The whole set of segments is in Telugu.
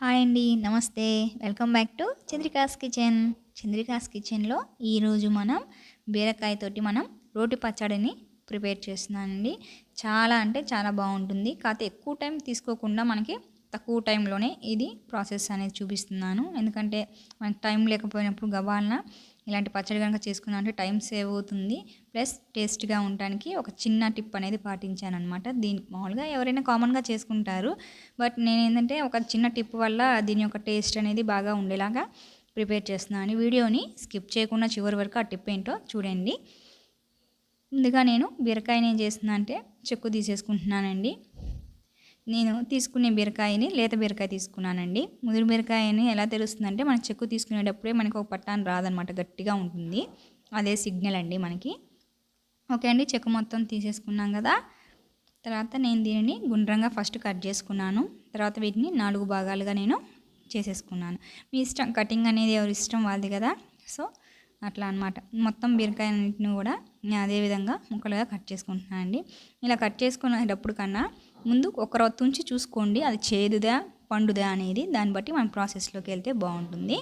హాయ్ అండి నమస్తే. Welcome back to Chandrika's kitchen. Chandrika's కిచెన్లో ఈరోజు మనం బీరకాయతోటి మనం రోటి పచ్చడిని ప్రిపేర్ చేస్తున్నానండి. చాలా అంటే చాలా బాగుంటుంది. కాకపోతే ఎక్కువ టైం తీసుకోకుండా మనకి తక్కువ టైంలోనే ఇది ప్రాసెస్ అనేది చూపిస్తున్నాను. ఎందుకంటే మనకి టైం లేకపోయినప్పుడు గబాలన ఇలాంటి పచ్చడి కనుక చేసుకున్నాం అంటే టైం సేవ్ అవుతుంది. ప్లస్ టేస్ట్గా ఉండడానికి ఒక చిన్న టిప్ అనేది పాటించాను అనమాట దీనికి మామూలుగా ఎవరైనా కామన్గా చేసుకుంటారు. బట్ నేను ఏంటంటే ఒక చిన్న టిప్ వల్ల దీని యొక్క టేస్ట్ అనేది బాగా ఉండేలాగా ప్రిపేర్ చేస్తున్నాను వీడియోని స్కిప్ చేయకుండా చివరి వరకు ఆ టిప్ ఏంటో చూడండి. ముందుగా నేను బీరకాయని ఏం చేస్తున్నా అంటే చెక్కు తీసేసుకుంటున్నానండి. నేను తీసుకునే బీరకాయని లేత బీరకాయ తీసుకున్నానండి. ముదురు బీరకాయని ఎలా తెలుస్తుందంటే మన చెక్కు తీసుకునేటప్పుడే మనకి ఒక పట్టాన్ని రాదనమాట గట్టిగా ఉంటుంది. అదే సిగ్నల్ అండి మనకి. ఓకే అండి చెక్కు మొత్తం తీసేసుకున్నాం కదా. తర్వాత నేను దీనిని గుండ్రంగా ఫస్ట్ కట్ చేసుకున్నాను. తర్వాత వీటిని నాలుగు భాగాలుగా నేను చేసేసుకున్నాను. మీ ఇష్టం కటింగ్ అనేది ఎవరి ఇష్టం వాళ్ళది కదా. సో అట్లా అనమాట. మొత్తం బీరకాయ అన్నింటిని కూడా నేను అదే విధంగా ముక్కలుగా కట్ చేసుకుంటున్నాను అండి ఇలా కట్ చేసుకునేటప్పుడు కన్నా ముందు ఒక రొత్తు ఉంచి చూసుకోండి అది చేదుదా పండుదా అనేది దాన్ని బట్టి మనం ప్రాసెస్లోకి వెళ్తే బాగుంటుంది.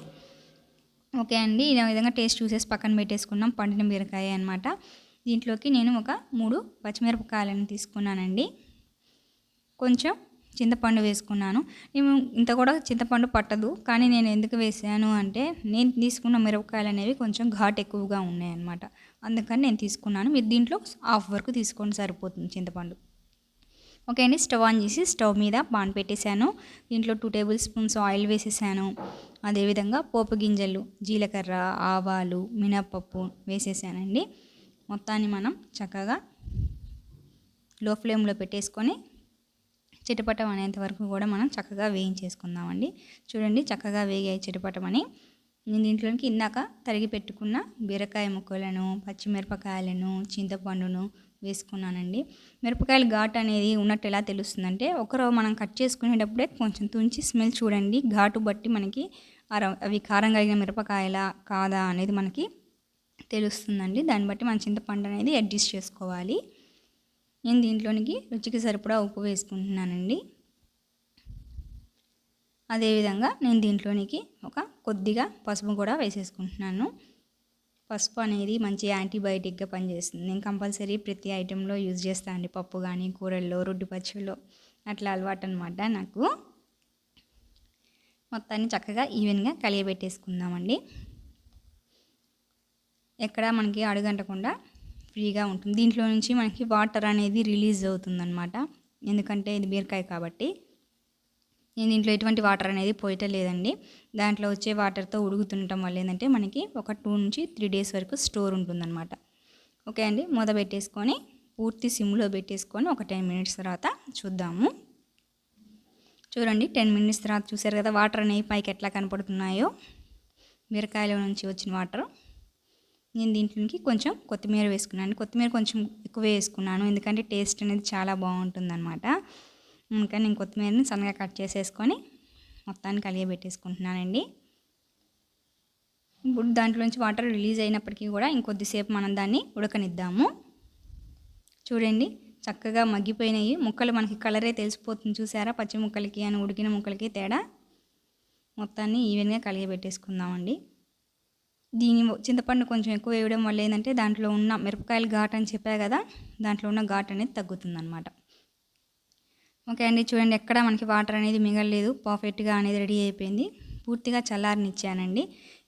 ఓకే అండి ఈ విధంగా టేస్ట్ చూసేసి పక్కన పెట్టేసుకున్నాం పండిన బీరకాయ అనమాట దీంట్లోకి నేను ఒక మూడు పచ్చిమిరపకాయలను తీసుకున్నానండి. కొంచెం చింతపండు వేసుకున్నాను. నేను ఇంత కూడా చింతపండు పట్టదు కానీ నేను ఎందుకు వేసాను అంటే నేను తీసుకున్న మిరపకాయలు అనేవి కొంచెం ఘాట్ ఎక్కువగా ఉన్నాయన్నమాట అందుకని నేను తీసుకున్నాను. మీరు దీంట్లో హాఫ్ వరకు తీసుకోండి సరిపోతుంది చింతపండు. ఓకే అండి స్టవ్ ఆన్ చేసి స్టవ్ మీద పాన్ పెట్టేశాను. దీంట్లో టూ టేబుల్ స్పూన్స్ ఆయిల్ వేసేసాను. అదేవిధంగా పోపు గింజలు జీలకర్ర ఆవాలు మినప్పప్పు వేసేసానండి. మొత్తాన్ని మనం చక్కగా లో ఫ్లేమ్లో పెట్టేసుకొని చిటపటం అనేంత వరకు కూడా మనం చక్కగా వేయించేసుకుందామండి. చూడండి చక్కగా వేగాయి చిటపటమని. నేను దీంట్లోకి ఇందాక తరిగి పెట్టుకున్న బీరకాయ ముక్కలను పచ్చిమిరపకాయలను చింతపండును వేసుకున్నానండి. మిరపకాయలు ఘాటు అనేది ఉన్నట్టు ఎలా తెలుస్తుందంటే ఒకరు మనం కట్ చేసుకునేటప్పుడే కొంచెం తుంచి స్మెల్ చూడండి. ఘాటు బట్టి మనకి అవి కారం కలిగిన మిరపకాయల కాదా అనేది మనకి తెలుస్తుందండి. దాన్ని బట్టి మన చింతపండు అనేది అడ్జస్ట్ చేసుకోవాలి. నేను దీంట్లోనికి రుచికి సరిపడా ఉప్పు వేసుకుంటున్నానండి. అదేవిధంగా నేను దీంట్లోనికి ఒక కొద్దిగా పసుపు కూడా వేసేసుకుంటున్నాను. పసుపు అనేది మంచి యాంటీబయాటిక్గా పనిచేస్తుంది. నేను కంపల్సరీ ప్రతి ఐటెంలో యూజ్ చేస్తాను అండి. పప్పు కానీ కూరల్లో రొడ్డు పచ్చళ్ళు అట్లా అలవాటు అనమాట నాకు. మొత్తాన్ని చక్కగా ఈవెన్గా కలియబెట్టేసుకుందామండి. ఎక్కడ మనకి అడుగంటకుండా ఫ్రీగా ఉంటుంది. దీంట్లో నుంచి మనకి వాటర్ అనేది రిలీజ్ అవుతుందన్నమాట. ఎందుకంటే ఇది బీరకాయ కాబట్టి. దీంట్లో ఎటువంటి వాటర్ అనేది పోయటం లేదండి. దాంట్లో వచ్చే వాటర్తో ఉడుకుతుండటం వల్ల ఏంటంటే మనకి ఒక టూ నుంచి త్రీ డేస్ వరకు స్టోర్ ఉంటుందన్నమాట. ఓకే అండి మూత పెట్టేసుకొని పూర్తి సిమ్లో పెట్టేసుకొని ఒక టెన్ మినిట్స్ తర్వాత చూద్దాము. చూడండి టెన్ మినిట్స్ తర్వాత చూసారు కదా వాటర్ అనేవి పైకి ఎట్లా కనపడుతున్నాయో? బీరకాయలో నుంచి వచ్చిన వాటర్. నేను దీంట్లోకి కొంచెం కొత్తిమీర వేసుకున్నాను. కొత్తిమీర కొంచెం ఎక్కువ వేసుకున్నాను. ఎందుకంటే టేస్ట్ అనేది చాలా బాగుంటుందన్నమాట. ఇంకా నేను కొత్తిమీరని సన్నగా కట్ చేసేసుకొని మొత్తాన్ని కలియబెట్టేసుకుంటున్నానండి ఇప్పుడు దాంట్లోంచి వాటర్ రిలీజ్ అయినప్పటికీ కూడా ఇంకొద్దిసేపు మనం దాన్ని ఉడకనిద్దాము. చూడండి చక్కగా మగ్గిపోయినాయి. ముక్కలు మనకి కలరే తెలిసిపోతుంది చూసారా? పచ్చి ముక్కలకి అని ఉడికిన ముక్కలకి తేడా. మొత్తాన్ని ఈవెన్గా కలియబెట్టేసుకుందామండి దీని చింతపండు కొంచెం ఎక్కువ వేయడం వల్ల ఏంటంటే దాంట్లో ఉన్న మిరపకాయలు ఘాట్ అని చెప్పా కదా దాంట్లో ఉన్న ఘాట్ అనేది తగ్గుతుంది అనమాట ఓకే అండి చూడండి ఎక్కడ మనకి వాటర్ అనేది మిగలలేదు. పర్ఫెక్ట్గా అనేది రెడీ అయిపోయింది. పూర్తిగా చల్లారనిచ్చానండి.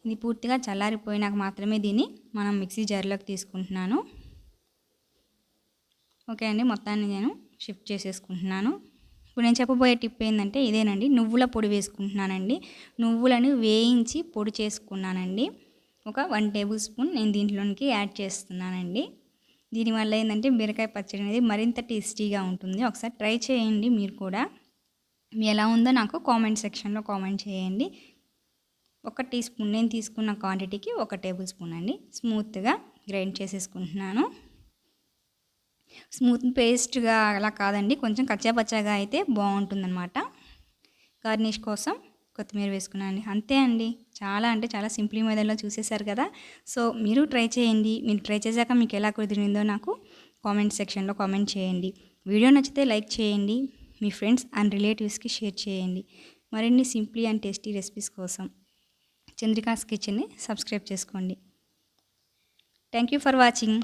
ఇది పూర్తిగా చల్లారిపోయినాక మాత్రమే దీన్ని మనం మిక్సీ జార్లోకి తీసుకుంటున్నాను. ఓకే అండి మొత్తాన్ని నేను షిఫ్ట్ చేసేసుకుంటున్నాను. ఇప్పుడు నేను చెప్పబోయే టిప్ ఏంటంటే ఇదేనండి నువ్వుల పొడి వేసుకుంటున్నానండి. నువ్వులను వేయించి పొడి చేసుకున్నానండి. ఒక వన్ టేబుల్ స్పూన్ నేను దీంట్లోనికి యాడ్ చేస్తున్నానండి. దీనివల్ల ఏంటంటే బీరకాయ పచ్చడి అనేది మరింత టేస్టీగా ఉంటుంది. ఒకసారి ట్రై చేయండి మీరు కూడా. ఎలా ఉందో నాకు కామెంట్ సెక్షన్లో కామెంట్ చేయండి. ఒక టీ స్పూన్ నేను తీసుకున్న క్వాంటిటీకి ఒక టేబుల్ స్పూన్ అండి. స్మూత్గా గ్రైండ్ చేసేసుకుంటున్నాను. స్మూత్ పేస్ట్గా అలా కాదండి. కొంచెం కచ్చాపచ్చాగా అయితే బాగుంటుందన్నమాట. గార్నిష్ కోసం కొత్తిమీర వేసుకున్నాను అంతే అండి. చాలా అంటే చాలా సింప్లీ మెథడ్లో చూసేశారు కదా. సో మీరు ట్రై చేయండి. మీరు ట్రై చేశాక మీకు ఎలా కుదిరిందో నాకు కామెంట్ సెక్షన్లో కామెంట్ చేయండి. వీడియో నచ్చితే లైక్ చేయండి. మీ ఫ్రెండ్స్ అండ్ రిలేటివ్స్కి షేర్ చేయండి. మరిన్ని సింప్లీ అండ్ టేస్టీ రెసిపీస్ కోసం చంద్రికాస్ కిచెన్ని సబ్స్క్రైబ్ చేసుకోండి. Thank you for watching.